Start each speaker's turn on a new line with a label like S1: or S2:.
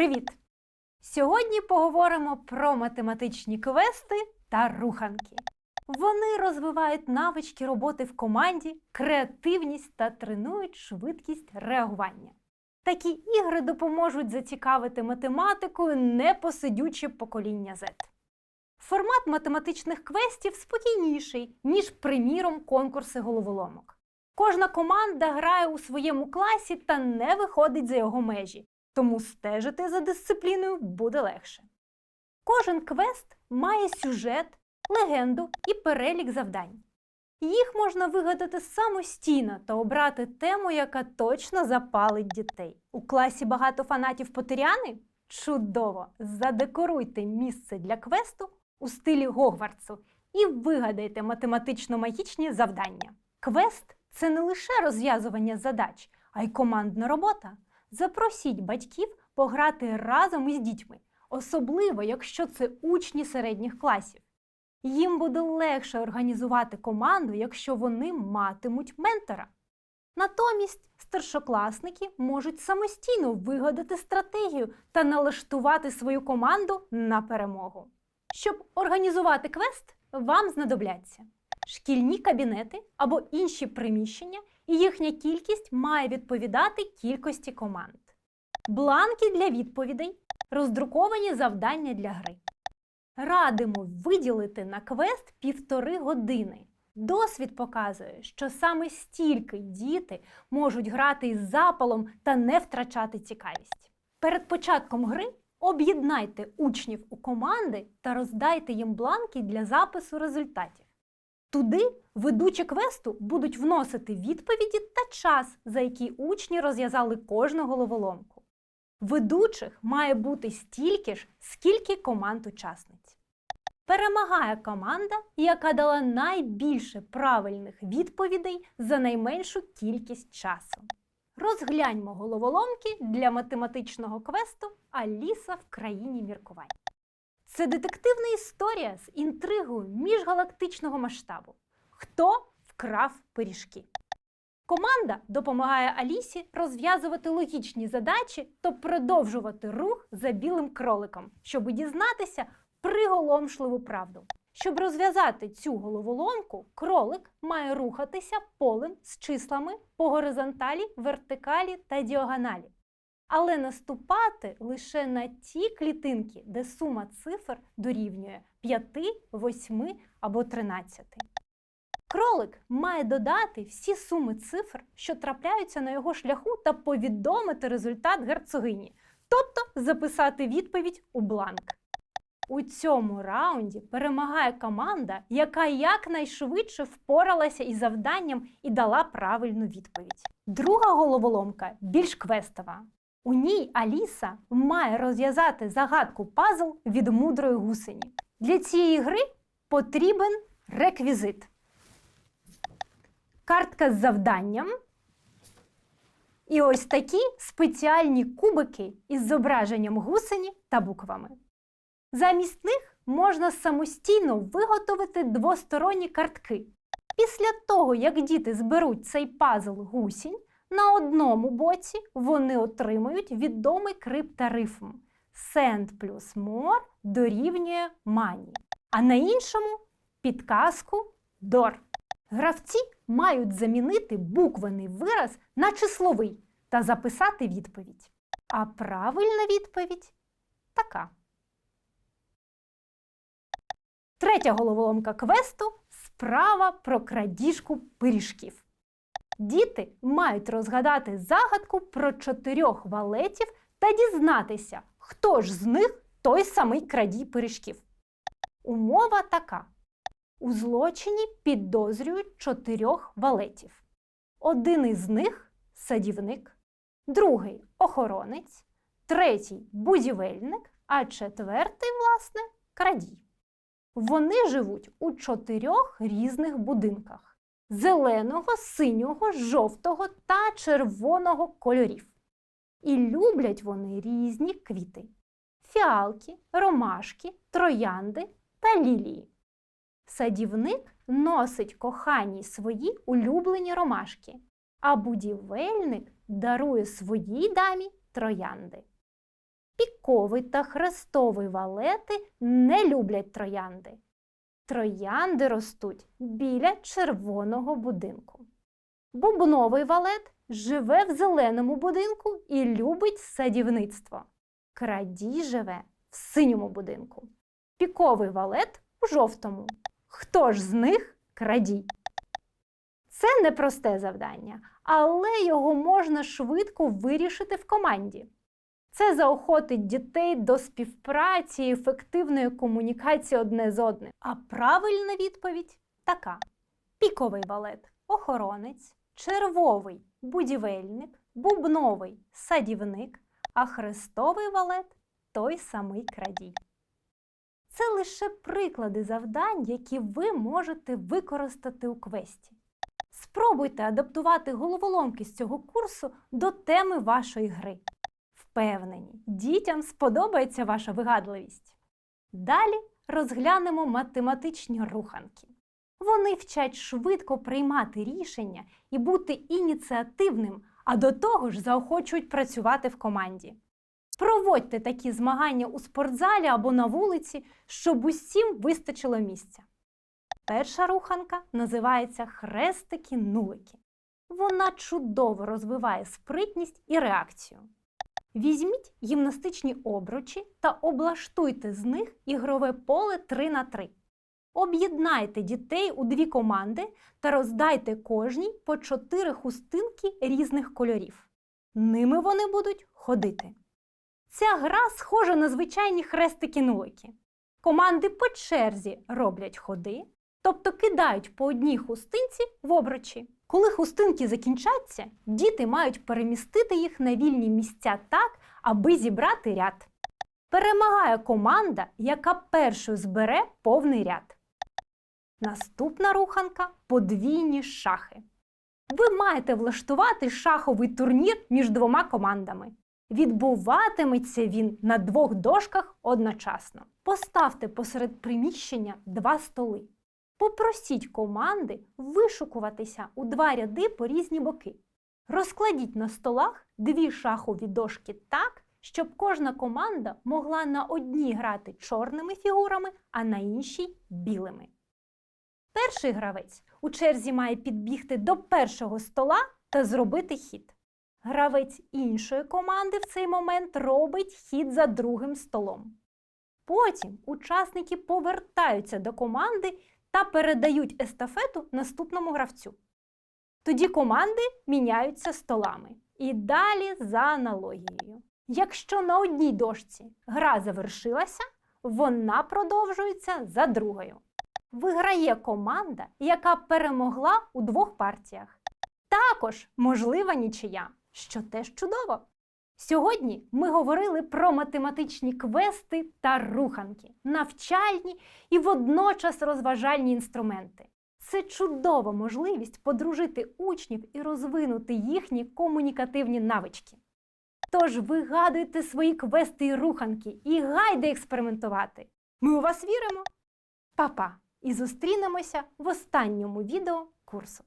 S1: Привіт! Сьогодні поговоримо про математичні квести та руханки. Вони розвивають навички роботи в команді, креативність та тренують швидкість реагування. Такі ігри допоможуть зацікавити математикою непосидюче покоління Z. Формат математичних квестів спокійніший, ніж, приміром, конкурси головоломок. Кожна команда грає у своєму класі та не виходить за його межі, тому стежити за дисципліною буде легше. Кожен квест має сюжет, легенду і перелік завдань. Їх можна вигадати самостійно та обрати тему, яка точно запалить дітей. У класі багато фанатів Потеряни? Чудово! Задекоруйте місце для квесту у стилі Гогвартсу і вигадайте математично-магічні завдання. Квест це не лише розв'язування задач, а й командна робота. Запросіть батьків пограти разом із дітьми, особливо якщо це учні середніх класів. Їм буде легше організувати команду, якщо вони матимуть ментора. Натомість старшокласники можуть самостійно вигадати стратегію та налаштувати свою команду на перемогу. Щоб організувати квест, вам знадобляться шкільні кабінети або інші приміщення, і їхня кількість має відповідати кількості команд. Бланки для відповідей, роздруковані завдання для гри. Радимо виділити на квест півтори години. Досвід показує, що саме стільки діти можуть грати із запалом та не втрачати цікавість. Перед початком гри об'єднайте учнів у команди та роздайте їм бланки для запису результатів. Туди ведучі квесту будуть вносити відповіді та час, за який учні розв'язали кожну головоломку. Ведучих має бути стільки ж, скільки команд учасниць. Перемагає команда, яка дала найбільше правильних відповідей за найменшу кількість часу. Розгляньмо головоломки для математичного квесту Аліса в країні міркувань. Це детективна історія з інтригою міжгалактичного масштабу. Хто вкрав пиріжки? Команда допомагає Алісі розв'язувати логічні задачі та продовжувати рух за білим кроликом, щоб дізнатися приголомшливу правду. Щоб розв'язати цю головоломку, кролик має рухатися полем з числами по горизонталі, вертикалі та діагоналі. Але наступати лише на ті клітинки, де сума цифр дорівнює 5, 8 або 13. Кролик має додати всі суми цифр, що трапляються на його шляху, та повідомити результат герцогині, тобто записати відповідь у бланк. У цьому раунді перемагає команда, яка якнайшвидше впоралася із завданням і дала правильну відповідь. Друга головоломка більш квестова. У ній Аліса має розв'язати загадку пазл від мудрої гусені. Для цієї гри потрібен реквізит. Картка з завданням. І ось такі спеціальні кубики із зображенням гусені та буквами. Замість них можна самостійно виготовити двосторонні картки. Після того, як діти зберуть цей пазл гусінь, на одному боці вони отримують відомий криптарифм Send плюс more дорівнює money, а на іншому підказку DOR. Гравці мають замінити буквений вираз на числовий та записати відповідь. А правильна відповідь така. Третя головоломка квесту справа про крадіжку пиріжків. Діти мають розгадати загадку про чотирьох валетів та дізнатися, хто ж з них той самий крадій пиріжків. Умова така: у злочині підозрюють чотирьох валетів. Один із них садівник, другий охоронець, третій будівельник, а четвертий, власне, крадій. Вони живуть у чотирьох різних будинках зеленого, синього, жовтого та червоного кольорів. І люблять вони різні квіти: фіалки, ромашки, троянди та лілії. Садівник носить коханій свої улюблені ромашки, а будівельник дарує своїй дамі троянди. Піковий та хрестовий валети не люблять троянди. Троянди ростуть біля червоного будинку. Бубновий валет живе в зеленому будинку і любить садівництво. Крадій живе в синьому будинку. Піковий валет у жовтому. Хто ж з них крадій? Це непросте завдання, але його можна швидко вирішити в команді. Це заохотить дітей до співпраці ефективної комунікації одне з одним. А правильна відповідь така: піковий валет охоронець, червовий будівельник, бубновий садівник, а хрестовий валет той самий крадій. Це лише приклади завдань, які ви можете використати у квесті. Спробуйте адаптувати головоломки з цього курсу до теми вашої гри. Впевнені, дітям сподобається ваша вигадливість. Далі розглянемо математичні руханки. Вони вчать швидко приймати рішення і бути ініціативним, а до того ж заохочують працювати в команді. Проводьте такі змагання у спортзалі або на вулиці, щоб усім вистачило місця. Перша руханка називається хрестики-нулики. Вона чудово розвиває спритність і реакцію. Візьміть гімнастичні обручі та облаштуйте з них ігрове поле 3 на 3. Об'єднайте дітей у дві команди та роздайте кожній по 4 хустинки різних кольорів. Ними вони будуть ходити. Ця гра схожа на звичайні хрестики-нулики. Команди по черзі роблять ходи, тобто кидають по одній хустинці в обручі. Коли хустинки закінчаться, діти мають перемістити їх на вільні місця так, аби зібрати ряд. Перемагає команда, яка першою збере повний ряд. Наступна руханка подвійні шахи. Ви маєте влаштувати шаховий турнір між двома командами. Відбуватиметься він на двох дошках одночасно. Поставте посеред приміщення два столи. Попросіть команди вишукуватися у два ряди по різні боки. Розкладіть на столах дві шахові дошки так, щоб кожна команда могла на одній грати чорними фігурами, а на іншій білими. Перший гравець у черзі має підбігти до першого стола та зробити хід. Гравець іншої команди в цей момент робить хід за другим столом. Потім учасники повертаються до команди та передають естафету наступному гравцю. Тоді команди міняються столами. І далі за аналогією. Якщо на одній дошці гра завершилася, вона продовжується за другою. Виграє команда, яка перемогла у двох партіях. Також можлива нічия, що теж чудово. Сьогодні ми говорили про математичні квести та руханки, навчальні і водночас розважальні інструменти. Це чудова можливість подружити учнів і розвинути їхні комунікативні навички. Тож вигадуйте свої квести і руханки і гайде експериментувати. Ми у вас віримо. Па-па! І зустрінемося в останньому відео курсу.